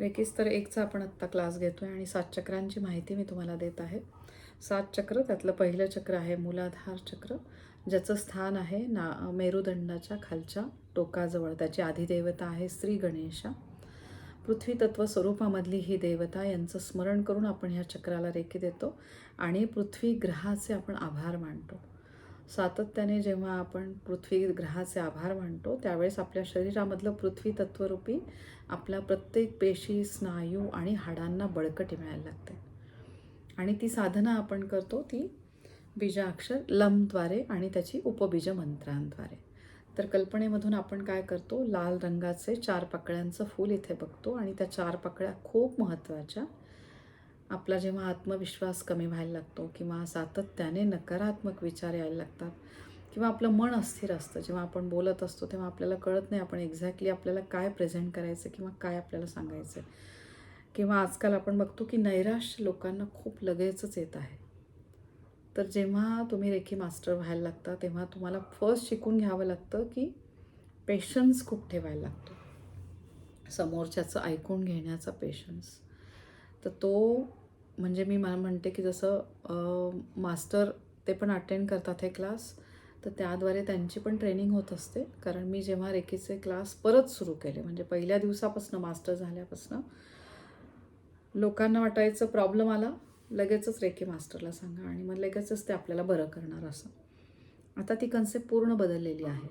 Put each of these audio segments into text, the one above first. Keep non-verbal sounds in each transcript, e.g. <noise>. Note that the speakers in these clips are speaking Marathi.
रेकिस्तर तर एकचा आपण आत्ता क्लास घेतो आहे आणि सात चक्रांची माहिती मी तुम्हाला देत आहे. सात चक्र त्यातलं पहिलं चक्र आहे मूलाधार चक्र ज्याचं स्थान आहे ना मेरुदंडाच्या खालच्या टोकाजवळ. त्याची आधिदेवता आहे श्री गणेशा. पृथ्वी तत्व स्वरूपामधली ही देवता यांचं स्मरण करून आपण ह्या चक्राला रेखी देतो आणि पृथ्वी ग्रहाचे आपण आभार मानतो. सातत्याने जेव्हा आपण पृथ्वी ग्रहाचे आभार मानतो त्यावेळेस आपल्या शरीरामधलं पृथ्वी तत्वरूपी आपल्या प्रत्येक पेशी स्नायू आणि हाडांना बळकटी मिळायला लागते. आणि ती साधना आपण करतो ती बीजाक्षर लमद्वारे आणि त्याची उपबीज मंत्रांद्वारे. तर कल्पनेमधून आपण काय करतो लाल रंगाचे चार पाकळ्यांचं फूल इथे बघतो आणि त्या चार पाकळ्या खूप महत्त्वाच्या आपला जेव्हा आत्मविश्वास कमी व्हायला लागतो किंवा सातत्याने नकारात्मक विचार यायला लागतात किंवा आपलं मन अस्थिर असतं जेव्हा आपण बोलत असतो तेव्हा आपल्याला कळत नाही आपण एक्झॅक्टली आपल्याला काय प्रेझेंट करायचं किंवा काय आपल्याला सांगायचं. किंवा आजकाल आपण बघतो की नैराश्य लोकांना खूप लगेचच येत आहे. तर जेव्हा तुम्ही रेखी मास्टर व्हायला लागता तेव्हा तुम्हाला फर्स्ट शिकून घ्यावं लागतं की पेशन्स खूप ठेवायला लागतो. समोरच्याचं ऐकून घेण्याचा पेशन्स तर तो म्हणजे मी मला म्हणते की जसं मास्टर ते पण अटेंड करतात हे क्लास तर त्याद्वारे त्यांची पण ट्रेनिंग होत असते. कारण मी जेव्हा रेकीचे क्लास परत सुरू केले म्हणजे पहिल्या दिवसापासून मास्टर झाल्यापासून लोकांना वाटायचं प्रॉब्लेम आला लगेचच रेकी मास्टरला सांगा आणि मग लगेचच ते आपल्याला बरं करणार असं. आता ती कन्सेप्ट पूर्ण बदललेली आहे.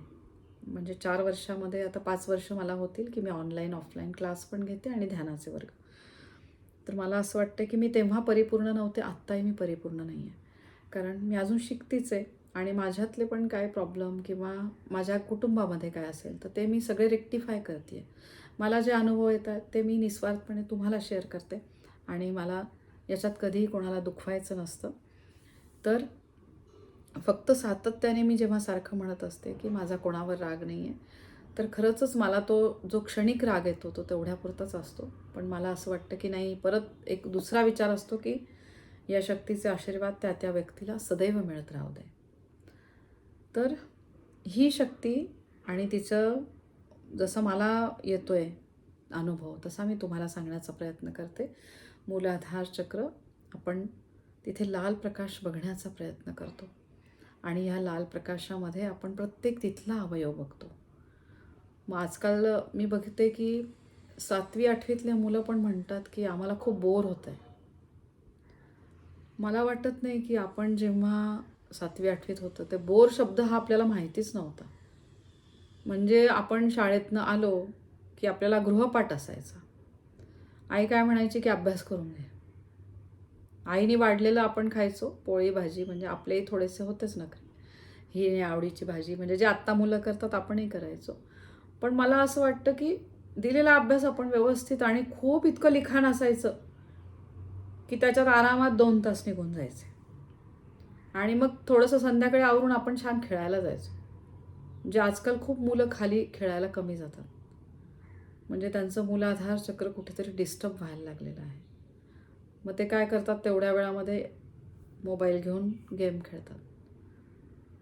म्हणजे चार वर्षामध्ये आता पाच वर्ष मला होतील की मी ऑनलाईन ऑफलाईन क्लास पण घेते आणि ध्यानाचे वर्ग. तर मला असं वाटतं की मी तेव्हा परिपूर्ण नव्हते आत्ताही मी परिपूर्ण नाही आहे कारण मी अजून शिकतीच आहे आणि माझ्यातले पण काय प्रॉब्लेम किंवा माझ्या कुटुंबामध्ये काय असेल तर ते मी सगळे रेक्टिफाय करते मला जे अनुभव येतात ते मी निस्वार्थपणे तुम्हाला शेअर करते आणि मला याच्यात कधीही कोणाला दुखवायचं नसतं. तर फक्त सातत्याने मी जेव्हा सारखं म्हणत असते की माझा कोणावर राग नाही आहे तर खरंचच मला तो जो क्षणिक राग येतो तो तेवढ्यापुरताच असतो. पण मला असं वाटतं की नाही परत एक दुसरा विचार असतो की या शक्तीचे आशीर्वाद त्या त्या व्यक्तीला सदैव मिळत राहू दे. तर ही शक्ती आणि तिचं जसं मला येतो आहे अनुभव तसा मी तुम्हाला सांगण्याचा प्रयत्न करते. मूलाधार चक्र आपण तिथे लाल प्रकाश बघण्याचा प्रयत्न करतो. आणि ह्या लाल प्रकाशामध्ये आपण प्रत्येक तिथला अवयव बघतो. मग आजकाल मी बघते की सातवी आठवीतले मुलं पण म्हणतात की आम्हाला खूप बोर होतं आहे मला वाटत नाही की आपण जेव्हा सातवी आठवीत होतं ते बोर शब्द हा आपल्याला माहितीच नव्हता. म्हणजे आपण शाळेतनं आलो की आपल्याला गृहपाठ असायचा. आई काय म्हणायची की अभ्यास करून घे. आईने वाढलेलं आपण खायचो पोळी भाजी म्हणजे आपलेही थोडेसे होतेच नखरे. ही आवडीची भाजी म्हणजे जे आत्ता मुलं करतात आपणही करायचो. पण मला असं वाटतं की दिलेला अभ्यास आपण व्यवस्थित आणि खूप इतकं लिखाण असायचं की त्याच्यात आरामात दोन तास निघून जायचे. आणि मग थोडंसं संध्याकाळी आवरून आपण छान खेळायला जायचो. म्हणजे आजकाल खूप मुलं खाली खेळायला कमी जातात. म्हणजे त्यांचं मुलाधार चक्र कुठेतरी डिस्टर्ब व्हायला लागलेलं आहे. मग ते काय करतात? तेवढ्या वेळामध्ये मोबाईल घेऊन गेम खेळतात.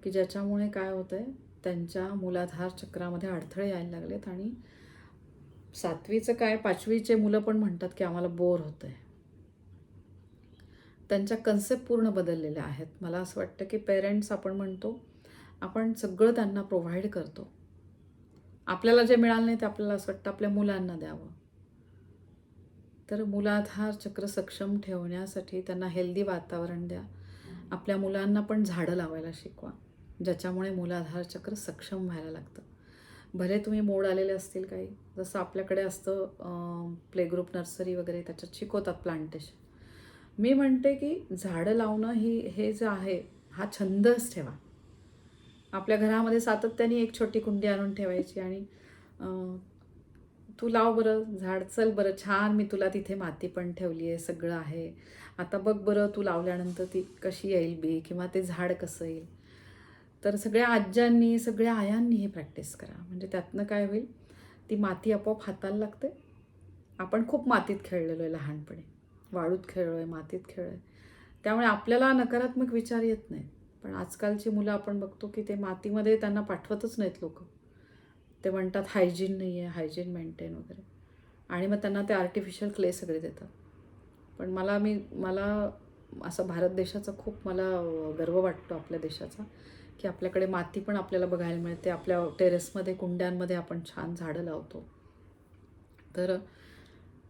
की ज्याच्यामुळे काय होतं आहे त्यांच्या मूलाधार चक्रामध्ये अडथळे यायला लागलेत आणि सातवीचं काय पाचवीचे मुलं पण म्हणतात की आम्हाला बोर होतं आहे त्यांच्या कन्सेप्ट पूर्ण बदललेल्या आहेत. मला असं वाटतं की पेरेंट्स आपण म्हणतो आपण सगळं त्यांना प्रोव्हाइड करतो. आपल्याला जे मिळालं नाही ते आपल्याला असं वाटतं आपल्या मुलांना द्यावं. तर मुलाधार चक्र सक्षम ठेवण्यासाठी त्यांना हेल्दी वातावरण द्या. आपल्या मुलांना पण झाडं लावायला शिकवा. ज्याच्यामुळे मूलाधार चक्र सक्षम व्हायला लागतं. भले तुम्ही मोड आलेले असतील काही जसं आपल्याकडे असतं प्ले ग्रुप नर्सरी वगैरे त्याच्यात शिकवतात प्लांटेशन मी म्हणते की झाडं लावणं ही हे जे आहे हा छंदच ठेवा. आपल्या घरामध्ये सातत्याने एक छोटी कुंडी आणून ठेवायची आणि तू लाव बरं झाड चल बरं छान मी तुला तिथे माती पण ठेवली आहे सगळं आहे. आता बघ बरं तू लावल्यानंतर ती कशी येईल बी किंवा ते झाड कसं येईल. तर सगळ्या आज्यांनी सगळ्या आयांनी हे प्रॅक्टिस करा. म्हणजे त्यातनं काय होईल? ती माती आपोआप हाताला लागते. आपण खूप मातीत खेळलेलो आहे लहानपणी. वाळूत खेळलो आहे मातीत खेळलो आहे त्यामुळे आपल्याला नकारात्मक विचार येत नाहीत. पण आजकालची मुलं आपण बघतो की ते मातीमध्ये त्यांना पाठवतच नाहीत लोक. ते म्हणतात हायजीन नाही आहे हायजीन मेंटेन वगैरे. आणि मग त्यांना ते आर्टिफिशियल क्ले सगळे देतात. पण मला मी मला असं भारत देशाचा खूप मला गर्व वाटतो आपल्या देशाचा. की आपल्याकडे माती पण आपल्याला बघायला मिळते. आपल्या टेरेसमध्ये कुंड्यांमध्ये आपण छान झाडं लावतो. तर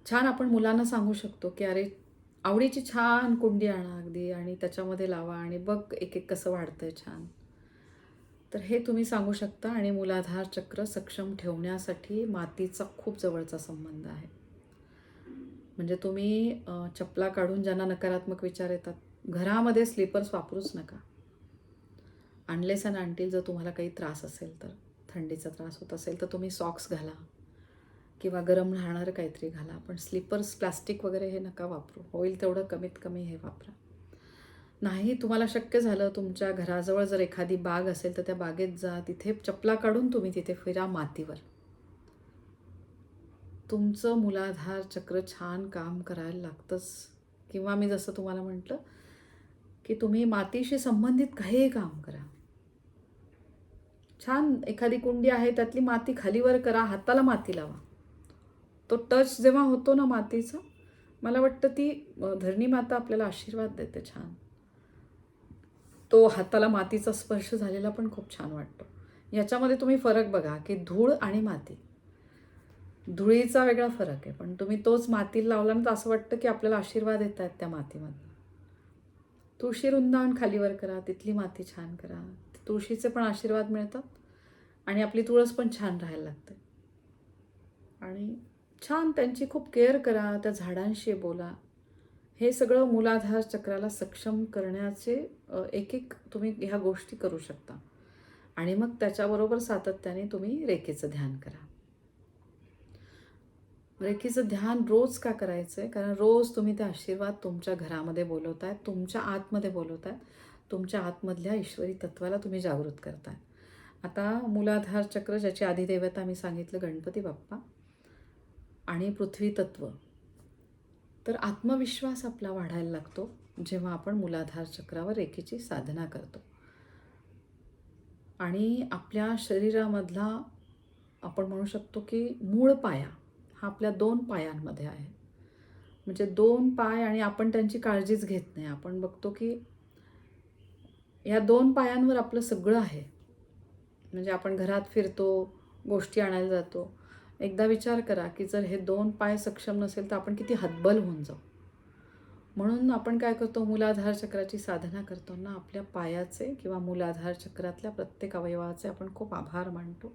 छान आपण मुलांना सांगू शकतो की अरे आवडीची छान कुंडी आणा अगदी आणि त्याच्यामध्ये लावा आणि बघ एक एक कसं वाढतं आहे छान. तर हे तुम्ही सांगू शकता आणि मूलाधार चक्र सक्षम ठेवण्यासाठी मातीचा खूप जवळचा संबंध आहे. म्हणजे तुम्ही चपला काढून ज्यांना नकारात्मक विचार येतात घरामध्ये स्लीपर्स वापरूच नका. अनलेस अँड आणतील जर तुम्हाला काही त्रास असेल तर थंडीचा त्रास होत असेल तर तुम्ही सॉक्स घाला किंवा गरम राहणारं काहीतरी घाला पण स्लीपर्स प्लास्टिक वगैरे हे नका वापरू. होईल तेवढं कमीत कमी हे वापरा. नाही तुम्हाला शक्य झालं तुमच्या घराजवळ जर एखादी बाग असेल तर त्या बागेत जा. तिथे चपला काढून तुम्ही तिथे फिरा मातीवर. तुमचं मुलाधार चक्र छान काम करायला लागतंच. किंवा मी जसं तुम्हाला म्हटलं की तुम्ही मातीशी संबंधित काहीही काम करा. छान एखादी कुंडी आहे त्यातली माती खालीवर करा हाताला माती लावा. तो टच जेव्हा होतो ना मातीचा मला वाटतं ती धरणी माता आपल्याला आशीर्वाद देते छान. तो हाताला मातीचा स्पर्श झालेला पण खूप छान वाटतो. याच्यामध्ये तुम्ही फरक बघा की धूळ आणि माती. धुळीचा वेगळा फरक आहे पण तुम्ही तोच मातीला लावला ना तर असं वाटतं की आपल्याला आशीर्वाद येत आहेत त्या मातीमधून. तुळशी वृंदावन खालीवर करा तिथली माती छान करा. तुळशीचे पण आशीर्वाद मिळतात आणि आपली तुळस पण छान राहायला लागते. आणि छान त्यांची खूप केअर करा त्या झाडांशी बोला. हे सगळं मूलाधार चक्राला सक्षम करण्याचे एक एक तुम्ही ह्या गोष्टी करू शकता. आणि मग त्याच्याबरोबर सातत्याने तुम्ही रेखेचं ध्यान करा. रेखीचं ध्यान रोज का करायचं आहे कारण रोज तुम्ही ते आशीर्वाद तुमच्या घरामध्ये बोलवताय तुमच्या आतमध्ये बोलवताय. तुमच्या आतमधल्या ईश्वरी तत्वाला तुम्ही जागृत करताय. आता मूलाधार चक्र ज्याची आधीदेवता मी सांगितलं गणपती बाप्पा आणि पृथ्वी तत्व. तर आत्मविश्वास आपला वाढायला लागतो जेव्हा आपण मूलाधार चक्रावर रेखीची साधना करतो. आणि आपल्या शरीरामधला आपण म्हणू शकतो की मूळ पाया हा आपल्या दोन पायांमध्ये आहे. म्हणजे दोन पाय आणि आपण त्यांची काळजीच घेत नाही. आपण बघतो की या दोन पायांवर आपलं सगळं आहे. म्हणजे आपण घरात फिरतो गोष्टी आणायला जातो. एकदा विचार करा की जर हे दोन पाय सक्षम नसेल तर आपण किती हतबल होऊन जाऊ. म्हणून आपण काय करतो? मूलाधार चक्राची साधना करताना आपल्या पायाचे किंवा मूलाधार चक्रातल्या प्रत्येक अवयवाचे आपण खूप आभार मानतो.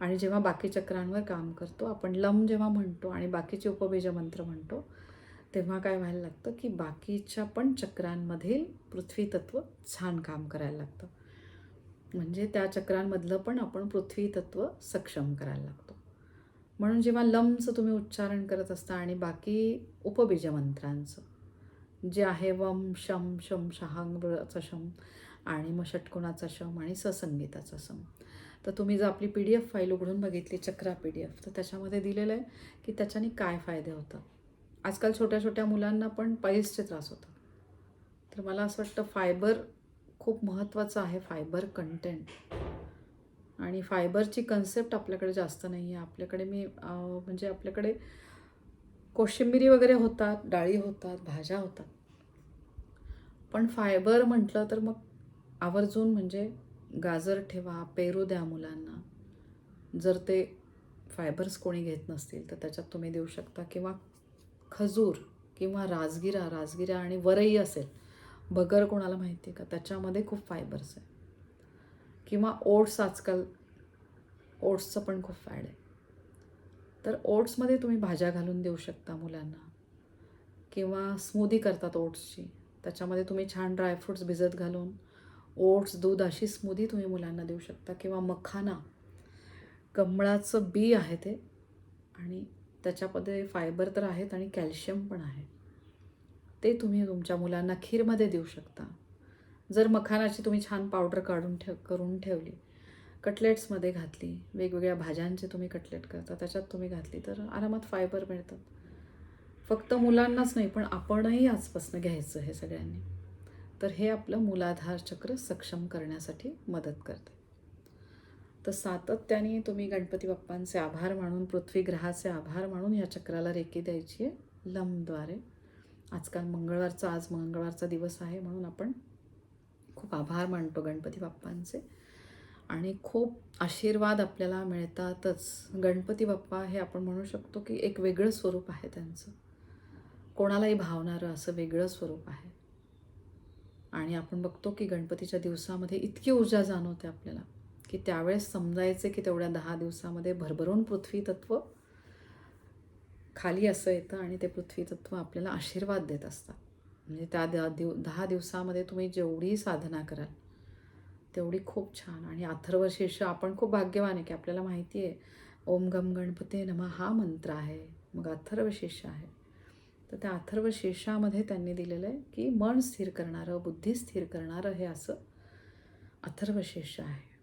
आणि जेव्हा बाकी चक्रांवर काम करतो आपण लम जेव्हा म्हणतो आणि बाकीचे उपबीज मंत्र म्हणतो तेव्हा काय व्हायला लागतं की बाकीच्या पण चक्रांमधील पृथ्वी तत्व छान काम करायला लागतं. म्हणजे त्या चक्रांमधलं पण आपण पृथ्वी तत्व सक्षम करायला लागतो. म्हणून जेव्हा लमचं तुम्ही उच्चारण करत असता आणि बाकी उपबीज मंत्रांचं जे आहे वम शम शम शहांगचा शम आणि मग षटकोणाचा शम आणि ससंगीताचा सम तर तुम्ही जर आपली पी डी एफ फाईल उघडून बघितली चक्रा पी डी एफ तर त्याच्यामध्ये दिलेलं आहे की त्याच्याने काय फायदे होतात. आजकाल छोट्या छोट्या मुलांना पण पाईल्सचे त्रास होतात. तर मला असं वाटतं फायबर खूप महत्त्वाचं आहे फायबर कंटेंट आणि फायबरची कन्सेप्ट आपल्याकडे जास्त नाही आहे आपल्याकडे मी म्हणजे आपल्याकडे कोशिंबिरी वगैरे होतात डाळी होतात भाज्या होतात. पण फायबर म्हटलं तर मग आवर्जून म्हणजे गाजर ठेवा पेरू द्या मुलांना. जर ते फायबर्स कोणी घेत नसतील तर त्याच्यात तुम्ही देऊ शकता किंवा खजूर किंवा राजगिरा राजगिरा आणि वरई असेल. बगर कोणाला माहिती आहे का? त्याच्यामध्ये खूप फायबर्स आहे. किंवा ओट्स आजकाल ओट्सचं पण खूप फॅड आहे. तर ओट्समध्ये तुम्ही भाज्या घालून देऊ शकता मुलांना. किंवा स्मूदी करतात ओट्सची त्याच्यामध्ये तुम्ही छान ड्रायफ्रूट्स भिजत घालून ओट्स दूध अशी स्मूदी तुम्ही मुलांना देऊ शकता. किंवा मखाना. कमळाचं बी आहे ते. आणि त्याच्यामध्ये फायबर तर आहेत आणि कॅल्शियम पण आहे. ते तुम्ही तुमच्या मुलांना खीरमध्ये देऊ शकता. जर मखानाची तुम्ही छान पावडर काढून ठेव करून ठेवली कटलेट्समध्ये घातली वेगवेगळ्या भाज्यांचे तुम्ही कटलेट करता त्याच्यात तुम्ही घातली तर आरामात फायबर मिळतात. फक्त मुलांनाच नाही पण आपणही आजपासून घ्यायचं हे सगळ्यांनी. तर हे आपलं मूलाधार चक्र सक्षम करण्यासाठी मदत करते. तर सातत्याने तुम्ही गणपती बाप्पांचे आभार मानून पृथ्वी ग्रहाचे आभार मानून या चक्राला रेकी द्यायची आहे लंबद्वारे. आजकाल मंगळवारचा आज मंगळवारचा दिवस आहे म्हणून आपण खूप आभार मानतो गणपती बाप्पांचे. आणि खूप आशीर्वाद आपल्याला मिळतातच. गणपती बाप्पा हे आपण म्हणू शकतो की एक वेगळं स्वरूप आहे त्यांचं. कोणालाही भावणारं असं वेगळं स्वरूप आहे. आणि आपण बघतो की गणपतीच्या दिवसामध्ये इतकी ऊर्जा जाणवते आपल्याला. की त्यावेळेस समजायचे की तेवढ्या दहा दिवसामध्ये भरभरून पृथ्वी तत्व खाली असं येतं आणि ते पृथ्वी तत्व आपल्याला आशीर्वाद देत असतात. म्हणजे त्या द दिव दहा दिवसामध्ये तुम्ही जेवढी साधना कराल तेवढी खूप छान आणि अथर्वशीर्ष आपण खूप भाग्यवान आहे की आपल्याला माहिती आहे ओम गम गणपते नम हा मंत्र आहे मग अथर्वशीर्ष आहे. तर त्या अथर्वशीर्षामध्ये त्यांनी दिलेलं आहे की मन स्थिर करणारं बुद्धी स्थिर करणारं हे असं अथर्वशीर्ष आहे.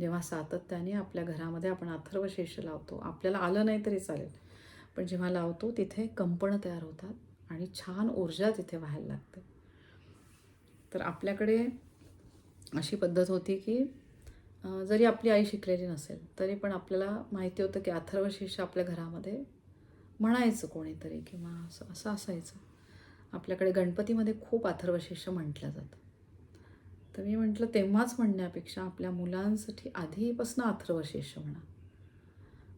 जेव्हा सातत्याने आपल्या घरामध्ये आपण अथर्वशीर्ष लावतो आपल्याला आलं नाही तरी चालेल. पण जेव्हा लावतो तिथे कंपनं तयार होतात आणि छान ऊर्जा तिथे व्हायला लागते. तर आपल्याकडे अशी पद्धत होती की जरी आपली आई शिकलेली नसेल तरी पण आपल्याला माहिती होतं की अथर्वशीर्ष आपल्या घरामध्ये म्हणायचं कोणीतरी किंवा असं असं असायचं. आपल्याकडे गणपतीमध्ये खूप अथर्वशीर्ष म्हटलं जातं. तर मी म्हटलं तेव्हाच म्हणण्यापेक्षा आपल्या मुलांसाठी आधीपासून अथर्वशीर्ष म्हणा.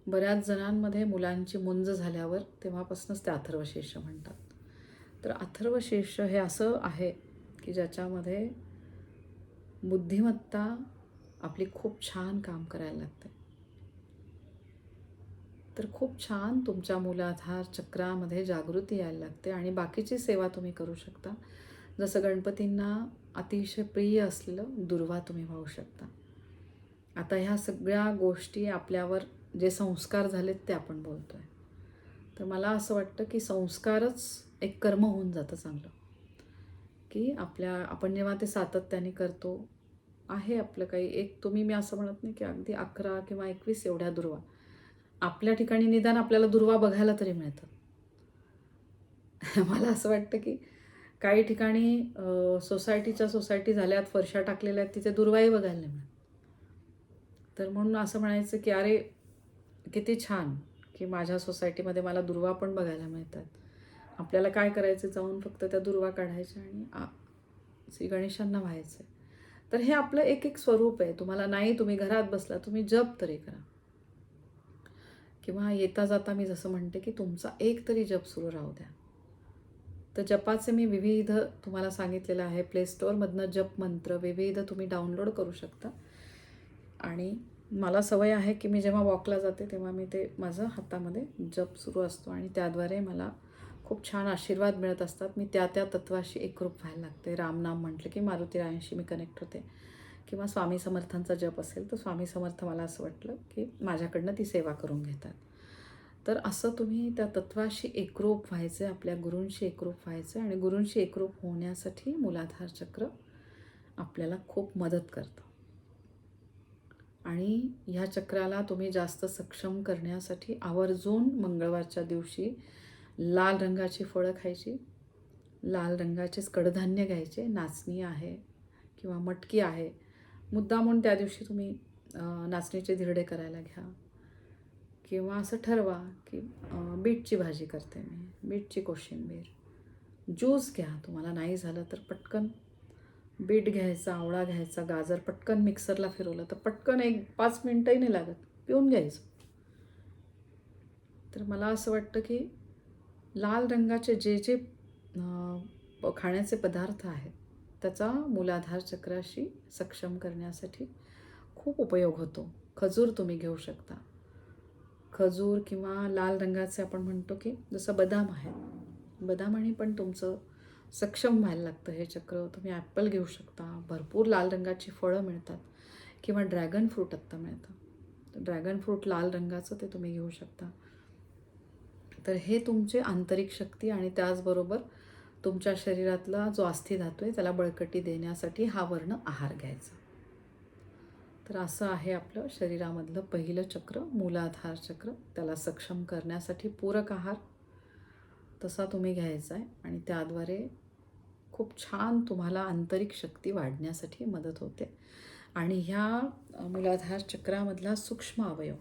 बऱ्याच जणांमध्ये मुलांची मुंज झाल्यावर तेव्हापासूनच ते अथर्वशीर्ष म्हणतात. तर अथर्वशीर्ष हे असं आहे की ज्याच्यामध्ये बुद्धिमत्ता आपली खूप छान काम करायला लागते. तर खूप छान तुमच्या मुलाधार चक्रामध्ये जागृती यायला लागते आणि बाकीची सेवा तुम्ही करू शकता. जसं गणपतींना अतिशय प्रिय असलेलं दुर्वा तुम्ही वाहू शकता. आता ह्या सगळ्या गोष्टी आपल्यावर जे संस्कार झालेत ते आपण बोलतो आहे तर मला असं वाटतं की संस्कारच एक कर्म होऊन जातं चांगलं. की आपल्या आपण जेव्हा ते सातत्याने करतो आहे आपलं काही. एक तुम्ही मी असं म्हणत नाही की अगदी अकरा किंवा एकवीस एवढ्या दुर्वा. आपल्या ठिकाणी निदान आपल्याला दुर्वा बघायला तरी मिळतात <laughs> मला असं वाटतं की काही ठिकाणी सोसायटीच्या सोसायटी झाल्यात फरशा टाकलेल्या आहेत तिथे दुर्वाही बघायला नाही मिळत. तर म्हणून असं म्हणायचं की अरे किती छान की माझ्या सोसायटीमध्ये मला दुर्वा पण बघायला मिळतात. आपल्याला काय करायचं? जाऊन फक्त त्या दुर्वा काढायच्या आणि आ श्री गणेशांना व्हायचं तर हे आपलं एक एक स्वरूप आहे. तुम्हाला नाही तुम्ही घरात बसला तुम्ही जप तरी करा. किंवा येता जाता मी जसं म्हणते की तुमचा एक तरी जप सुरू राहू द्या. तर जपाचे मी विविध तुम्हाला सांगितलेलं आहे. प्ले स्टोअरमधनं जप मंत्र विविध तुम्ही डाउनलोड करू शकता. आणि मला सवय आहे की मी जेव्हा वॉकला जाते तेव्हा मी ते माझं हातामध्ये जप सुरू असतो. आणि त्याद्वारे मला खूप छान आशीर्वाद मिळत असतात. मी त्या त्या तत्वाशी एकरूप व्हायला लागते. रामनाम म्हटलं की मारुतीरायांशी मी कनेक्ट होते. किंवा स्वामी समर्थांचा जप असेल तर स्वामी समर्थ मला असं वाटलं की माझ्याकडनं ती सेवा करून घेतात. तर असं तुम्ही त्या तत्वाशी एकरूप व्हायचं आपल्या गुरूंशी एकरूप व्हायचं आणि गुरूंशी एकरूप होण्यासाठी मूलाधार चक्र आपल्याला खूप मदत करतं. आणि ह्या चक्राला तुम्ही जास्त सक्षम करण्यासाठी आवर्जून मंगळवारच्या दिवशी लाल रंगाची फळं खायची लाल रंगाचेच कडधान्य घ्यायचे नाचणी आहे किंवा मटकी आहे मुद्दामून त्या दिवशी तुम्ही नाचणीचे धिरडे करायला घ्या. किंवा असं ठरवा की बीटची भाजी करते मी बीटची कोशिंबीर. ज्यूस घ्या तुम्हाला नाही झालं तर पटकन बीट घ्यायचा आवळा घ्यायचा गाजर पटकन मिक्सरला फिरवलं तर पटकन एक पाच मिनटंही नाही लागत पिऊन घ्यायचं. तर मला असं वाटतं की लाल रंगाचे जे जे खाण्याचे पदार्थ आहेत त्याचा मूलाधार चक्राशी सक्षम करण्यासाठी खूप उपयोग होतो. खजूर तुम्ही घेऊ शकता. खजूर किंवा लाल रंगाचे आपण म्हणतो की जसं बदाम आहे. बदामाने पण तुमचं सक्षम व्हायला लागतं हे चक्र. तुम्ही ॲपल घेऊ शकता. भरपूर लाल रंगाची फळं मिळतात. किंवा ड्रॅगन फ्रूट आत्ता मिळतं. ड्रॅगन फ्रूट लाल रंगाचं ते तुम्ही घेऊ शकता. तर हे तुमचे आंतरिक शक्ती आणि त्याचबरोबर तुमच्या शरीरातला जो अस्थिधातू आहे त्याला बळकटी देण्यासाठी हा वर्ण आहार घ्यायचा. तर असं आहे आपलं शरीरामधलं पहिलं चक्र मूलाधार चक्र. त्याला सक्षम करण्यासाठी पूरक आहार तसा तुम्ही घ्यायचा आहे आणि त्याद्वारे खूप छान तुम्हाला आंतरिक शक्ती वाढण्यासाठी मदत होते. आणि ह्या मूलाधार चक्रामधला सूक्ष्म अवयव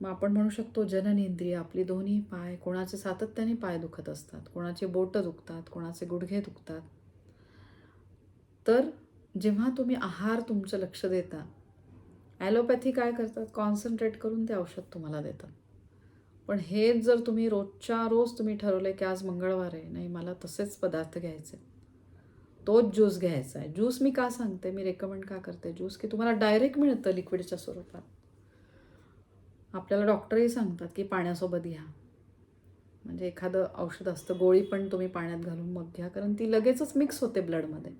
मग आपण म्हणू शकतो जननेंद्रिय आपली दोन्ही पाय कोणाचे सातत्याने पाय दुखत असतात कोणाचे बोटं दुखतात कोणाचे गुडघे दुखतात. तर जेव्हा तुम्ही आहार तुमचं लक्ष देता ॲलोपॅथी काय करतात? कॉन्सन्ट्रेट करून ते औषध तुम्हाला देतात. पण हेच जर तुम्ही रोजच्या रोज तुम्ही ठरवलं की आज मंगळवार आहे नाही मला तसेच पदार्थ घ्यायचे तोच ज्यूस घ्यायचा आहे. ज्यूस मी का सांगते? मी रेकमेंड का करते? ज्यूस की तुम्हाला डायरेक्ट मिळतं लिक्विडच्या स्वरूपात. आपल्याला डॉक्टरही सांगतात की पाण्यासोबत घ्या. म्हणजे एखादं औषध असतं गोळी पण तुम्ही पाण्यात घालून मग घ्या कारण ती लगेचच मिक्स होते ब्लडमध्ये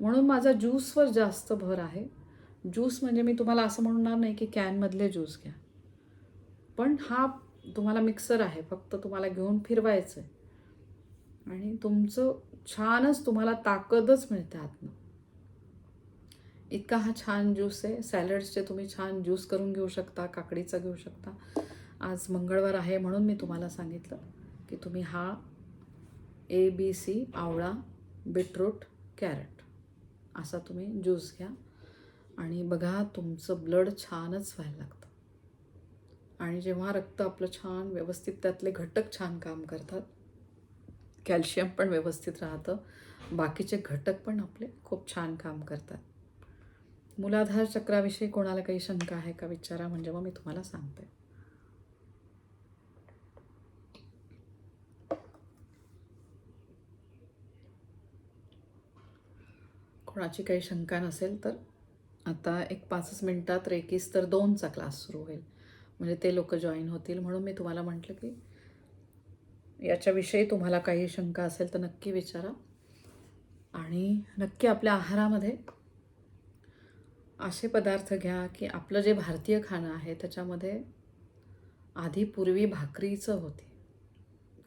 म्हणून माझा ज्यूसवर जास्त भर आहे. ज्यूस म्हणजे मी तुम्हाला असं म्हणणार नाही की कॅनमधले ज्यूस घ्या. पण हा तुम्हाला मिक्सर आहे फक्त तुम्हाला घेऊन फिरवायचं आहे आणि तुमचं छानच तुम्हाला ताकदच मिळते आतनं. इतका हा छान ज्यूस आहे. सॅलड्सचे तुम्ही छान ज्यूस करून घेऊ शकता काकडीचा घेऊ शकता. आज मंगळवार आहे म्हणून मी तुम्हाला सांगितलं की तुम्ही हा ए बी सी आवळा बीटरूट कॅरेट. असा तुम्ही ज्यूस घ्या. आणि बघा तुमचं ब्लड छानच व्हायला लागतं. आणि जेव्हा रक्त आपलं छान व्यवस्थित त्यातले घटक छान काम करतात कॅल्शियम पण व्यवस्थित राहतं. बाकीचे घटक पण आपले खूप छान काम करतात. मूलाधार चक्राविषयी कोणाला काही शंका आहे का विचारा म्हणजे मग मी तुम्हाला सांगते. कोणाची काही शंका नसेल तर आता एक पाचच मिनटात रेकीस तर दोनचा क्लास सुरू होईल. म्हणजे ते लोक जॉईन होतील म्हणून मी तुम्हाला म्हटलं की याच्याविषयी तुम्हाला काही शंका असेल तर नक्की विचारा. आणि नक्की आपल्या आहारामध्ये असे पदार्थ घ्या की आपलं जे भारतीय खाणं आहे त्याच्यामध्ये आधी पूर्वी भाकरीचं होती.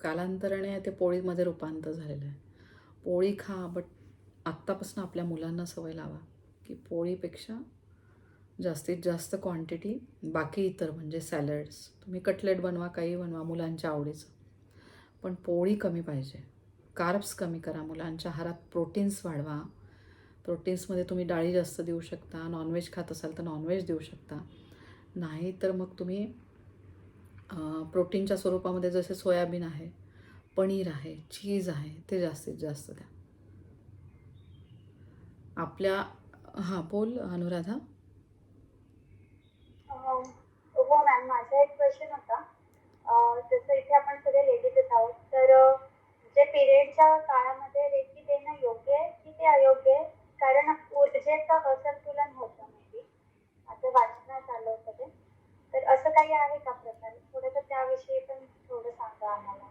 कालांतराने ते पोळीमध्ये रूपांतर झालेलं आहे. पोळी खा बट आत्तापासून आपल्या मुलांना सवय लावा की पोळीपेक्षा जास्तीत जास्त क्वांटिटी बाकी इतर म्हणजे सॅलड्स तुम्ही कटलेट बनवा काही बनवा मुलांच्या आवडीचं. पण पोळी कमी पाहिजे. कार्ब्स कमी करा मुलांच्या आहारात प्रोटीन्स वाढवा. प्रोटीन्समध्ये तुम्ही डाळी जास्त देऊ शकता नॉनव्हेज खात असाल तर नॉनव्हेज देऊ शकता. नाही तर मग तुम्ही प्रोटीनच्या स्वरूपामध्ये जसे सोयाबीन आहे पनीर आहे चीज आहे ते जास्तीत जास्त द्या. आपल्या हां बोल अनुराधा. हो मॅम माझा एक क्वेश्चन होता. जसं इथे आपण सगळे लेडीजच आहोत तर जे पिरियडच्या काळामध्ये रेकी देणं योग्य आहे की ते अयोग्य आहे? कारण ऊर्जेचं असंतुलन होतं मे असं वाचण्यात आलं होतं ते. तर असं काही आहे का प्रकार? थोडंसं त्याविषयी पण थोडं सांगा आम्हाला.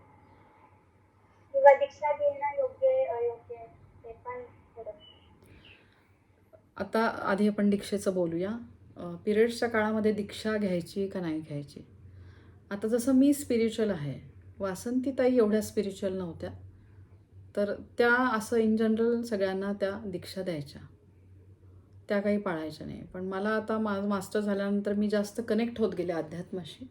किंवा दीक्षा घेणं योग्य आहे अयोग्य आहे ते पण थोडं आता आधी आपण दीक्षेचं बोलूया. पिरियड्सच्या काळामध्ये दीक्षा घ्यायची का नाही घ्यायची? आता जसं मी स्पिरिच्युअल आहे वासंतीताई एवढ्या स्पिरिच्युअल नव्हत्या. तर त्या असं इन जनरल सगळ्यांना त्या दीक्षा द्यायच्या. त्या काही पाळायच्या नाही. पण मला आता मा मास्टर झाल्यानंतर मी जास्त कनेक्ट होत गेले अध्यात्माशी.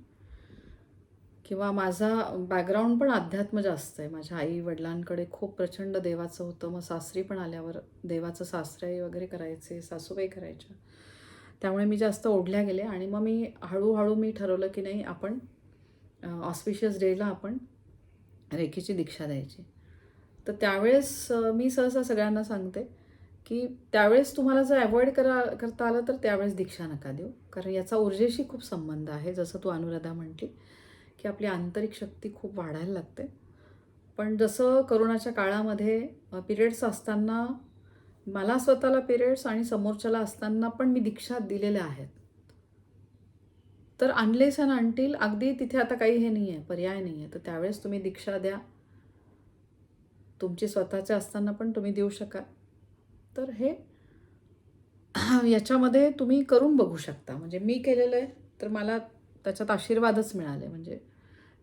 किंवा माझा बॅकग्राऊंड पण अध्यात्म जास्त आहे. माझ्या आई वडिलांकडे खूप प्रचंड देवाचं होतं. मग सासरी पण आल्यावर देवाचं सासरे वगैरे करायचे सासूबाई करायच्या. त्यामुळे मी जास्त ओढल्या गेले आणि मग मी हळूहळू मी ठरवलं की नाही आपण ऑस्पिशियस डेला आपण रेखीची दीक्षा द्यायची. तर त्यावेळेस मी सहसा सगळ्यांना सांगते की त्यावेळेस तुम्हाला जर अवॉइड करा करता आलं तर त्यावेळेस दीक्षा नका देऊ. कारण याचा ऊर्जेशी खूप संबंध आहे. जसं तू अनुराधा म्हटली की आपली आंतरिक शक्ती खूप वाढायला लागते. पण जसं करोनाच्या काळामध्ये पिरियड्स असताना मला स्वतःला पिरियड्स आणि समोरच्याला असताना पण मी दीक्षा दिलेल्या आहेत. तर अनलेस अँड अंटील अगदी तिथे आता काही हे नाही आहे पर्याय नाही आहे तर त्यावेळेस तुम्ही दीक्षा द्या. तुमची स्वतःच्या असताना पण तुम्ही देऊ शकाल. तर हे याच्यामध्ये तुम्ही करून बघू शकता. म्हणजे मी केलेलं आहे तर मला त्याच्यात आशीर्वादच मिळाले. म्हणजे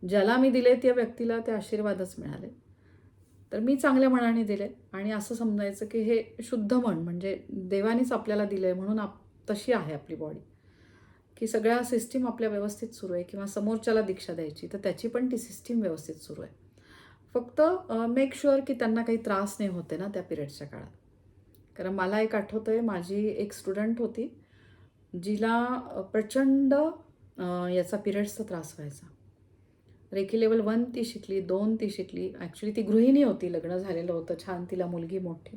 ज्याला मी दिले त्या व्यक्तीला ते आशीर्वादच मिळाले. तर मी चांगल्या मनाने दिले. आणि असं समजायचं की हे शुद्ध मन म्हणजे देवानेच आपल्याला दिलं आहे म्हणून आप तशी आहे आपली बॉडी की सगळ्या सिस्टीम आपल्या व्यवस्थित सुरू आहे किंवा समोरच्याला दीक्षा द्यायची तर त्याची पण ती सिस्टीम व्यवस्थित सुरू आहे. फक्त मेक शुअर की त्यांना काही त्रास नाही होते ना त्या पिरियडच्या काळात. कारण मला एक आठवतं आहे माझी एक स्टुडंट होती जिला प्रचंड याचा पिरियड्सचा त्रास व्हायचा. रेकी लेवल वन ती शिकली दोन ती शिकली. ॲक्च्युली ती गृहिणी होती लग्न झालेलं होतं. छान तिला मुलगी मोठी.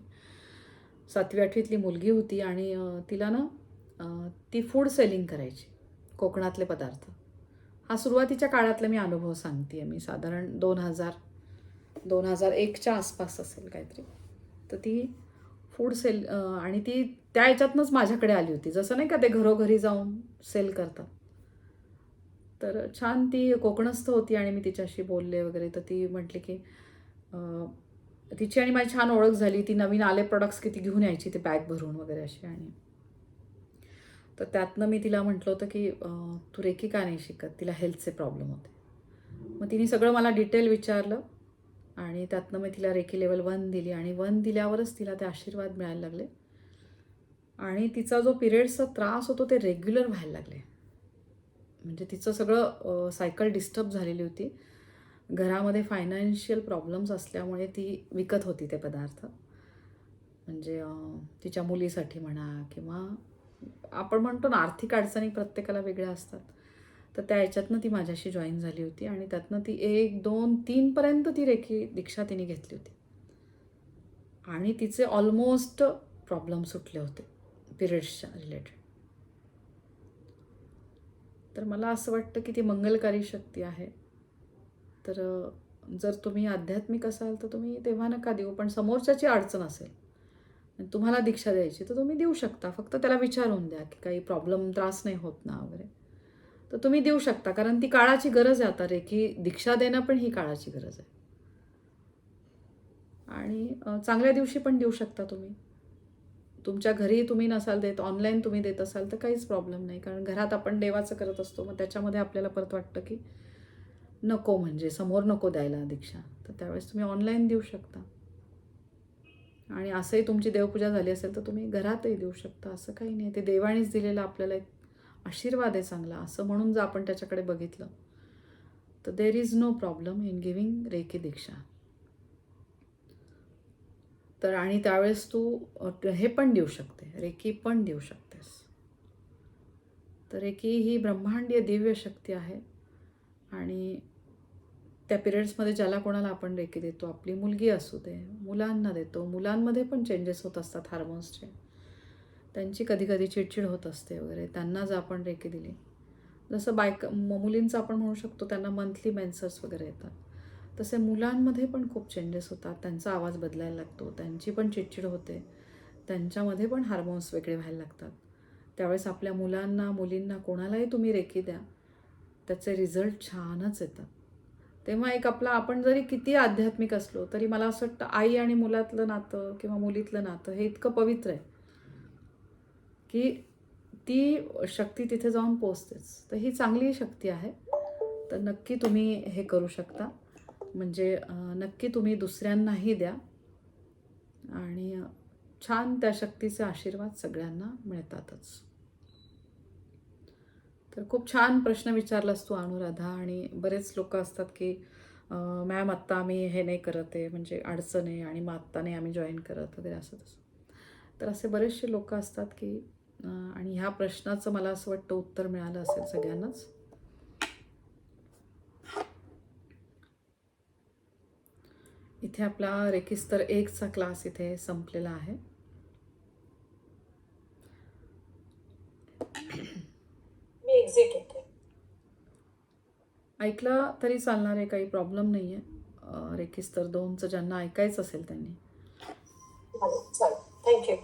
सातवी आठवीतली मुलगी होती आणि तिला ना ती फूड सेलिंग करायची कोकणातले पदार्थ. हा सुरुवातीच्या काळातला मी अनुभव सांगते आहे मी. साधारण दोन हजार दोन हजार एकच्या आसपास असेल काहीतरी. तर ती फूड सेल आणि ती त्या याच्यातनंच माझ्याकडे आली होती. जसं नाही का ते घरोघरी जाऊन सेल करतात. तर छान ती कोकणस्थ होती आणि मी तिच्याशी बोलले वगैरे. तर ती म्हटली की तिची आणि माझी छान ओळख झाली. ती नवीन आले प्रोडक्ट्स किती घेऊन यायची ते बॅग भरून वगैरे अशी आणि तर त्यातनं मी तिला म्हटलं होतं की तू रेखी का नाही शिकत. तिला हेल्थचे प्रॉब्लेम होते. मग तिने सगळं मला डिटेल विचारलं आणि त्यातनं मी तिला रेखी लेवल वन दिली आणि वन दिल्यावरच तिला ते आशीर्वाद मिळायला लागले. आणि तिचा जो पिरियड्सचा त्रास होतो ते रेग्युलर व्हायला लागले. म्हणजे तिचं सगळं सायकल डिस्टर्ब झालेली होती. घरामध्ये फायनान्शियल प्रॉब्लेम्स असल्यामुळे ती विकत होती ते पदार्थ. म्हणजे तिच्या मुलीसाठी म्हणा किंवा आपण म्हणतो ना आर्थिक अडचणी प्रत्येकाला वेगळ्या असतात. तर त्या ह्याच्यातनं ती माझ्याशी जॉईन झाली होती आणि त्यातनं ती एक दोन तीनपर्यंत ती रेखी दीक्षा तिने घेतली होती. आणि तिचे ऑलमोस्ट प्रॉब्लेम सुटले होते पिरियड्सच्या रिलेटेड तर मला असं वाटतं की ती मंगलकारी शक्ती आहे. तर जर तुम्ही आध्यात्मिक असाल तर तुम्ही तेव्हा नका देऊ पण समोरच्याची अडचण असेल तुम्हाला दीक्षा द्यायची तर तुम्ही देऊ शकता. फक्त त्याला विचारून द्या की काही प्रॉब्लेम त्रास नाही होत ना वगैरे. तर तुम्ही देऊ शकता कारण ती काळाची गरज आहे आता रे की दीक्षा देणं पण ही काळाची गरज आहे. आणि चांगल्या दिवशी पण देऊ शकता तुम्ही. तुमच्या घरी तुम्ही नसाल देत ऑनलाईन तुम्ही देत असाल तर काहीच प्रॉब्लेम नाही. कारण घरात आपण देवाचं करत असतो मग त्याच्यामध्ये आपल्याला परत वाटतं की नको म्हणजे समोर नको द्यायला दीक्षा. तर त्यावेळेस तुम्ही ऑनलाईन देऊ शकता. आणि असंही तुमची देवपूजा झाली असेल तर तुम्ही घरातही देऊ शकता. असं काही नाही. ते देवानेच दिलेला आपल्याला एक आशीर्वाद आहे चांगला. असं म्हणून जर आपण त्याच्याकडे बघितलं तर there is no problem in giving reiki दीक्षा. तर आणि त्यावेळेस तू हे पण देऊ शकते रेकी पण देऊ शकतेस. तर रेकी ही ब्रह्मांडीय दिव्य शक्ती आहे आणि त्या पिरियड्समध्ये ज्याला कोणाला आपण रेकी देतो आपली मुलगी असू दे मुलांना देतो मुलांमध्ये पण चेंजेस होत असतात हार्मोन्सचे त्यांची कधीकधी चिडचिड होत असते वगैरे त्यांना जर आपण रेकी दिली जसं बायक मुलींचं आपण म्हणू शकतो त्यांना मंथली मेन्सर्स वगैरे येतात. तसे मुलांमध्ये पण खूप चेंजेस होतात. त्यांचा आवाज बदलायला लागतो. त्यांची पण चिडचिड होते. त्यांच्यामध्ये पण हार्मोन्स वेगळे व्हायला लागतात. त्यावेळेस आपल्या मुलांना मुलींना कोणालाही तुम्ही रेखी द्या. त्याचे रिझल्ट छानच येतात. तेव्हा एक आपला आपण जरी किती आध्यात्मिक असलो तरी मला असं वाटतं आई आणि मुलातलं नातं किंवा मुलीतलं नातं हे इतकं पवित्र आहे. की ती शक्ती तिथे जाऊन पोचतेच तर ही चांगली शक्ती आहे. तर नक्की तुम्ही हे करू शकता. म्हणजे नक्की तुम्ही दुसऱ्यांनाही द्या. आणि छान त्या शक्तीचे आशीर्वाद सगळ्यांना मिळतातच. तर खूप छान प्रश्न विचारलास तू अनुराधा. आणि बरेच लोक असतात की मॅम आत्ता आम्ही हे नाही करत आहे. म्हणजे अडचण आहे आणि मग आत्ता नाही आम्ही जॉईन करत वगैरे असं तसं. तर असे बरेचसे लोक असतात की आणि ह्या प्रश्नाचं मला असं वाटतं उत्तर मिळालं असेल सगळ्यांनाच. इथे आपला रेकिस्तर एकचा क्लास इथे संपलेला आहे. मी एक्झिट होते. ऐकलं तरी चालणार आहे काही प्रॉब्लेम नाही आहे रेकिस्तर दोनचं ज्यांना ऐकायचं असेल त्यांनी. थँक्यू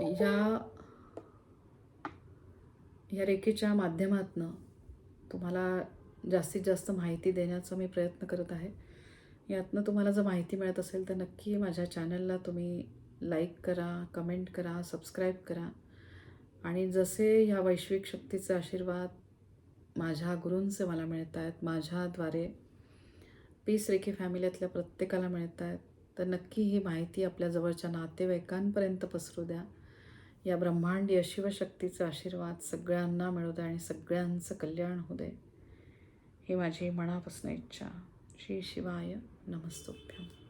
या या रेखेच्या माध्यमातनं तुम्हाला जास्तीत जास्त माहिती देण्याचा मी प्रयत्न करत आहे. यातनं तुम्हाला जर माहिती मिळत असेल तर नक्की माझ्या चॅनलला तुम्ही लाईक करा कमेंट करा सबस्क्राईब करा. आणि जसे ह्या वैश्विक शक्तीचे आशीर्वाद माझ्या गुरूंचे मला मिळत आहेत माझ्याद्वारे पीस रेखी फॅमिलीतल्या प्रत्येकाला मिळत आहेत तर नक्की ही माहिती आपल्या जवळच्या नातेवाईकांपर्यंत पसरू द्या. या ब्रह्मांडी शिवशक्तीचा आशीर्वाद सगळ्यांना मिळू दे आणि सगळ्यांचं कल्याण होऊ दे. ही माझी मनापासून इच्छा. श्री शिवाय नमस्तुभ्यम.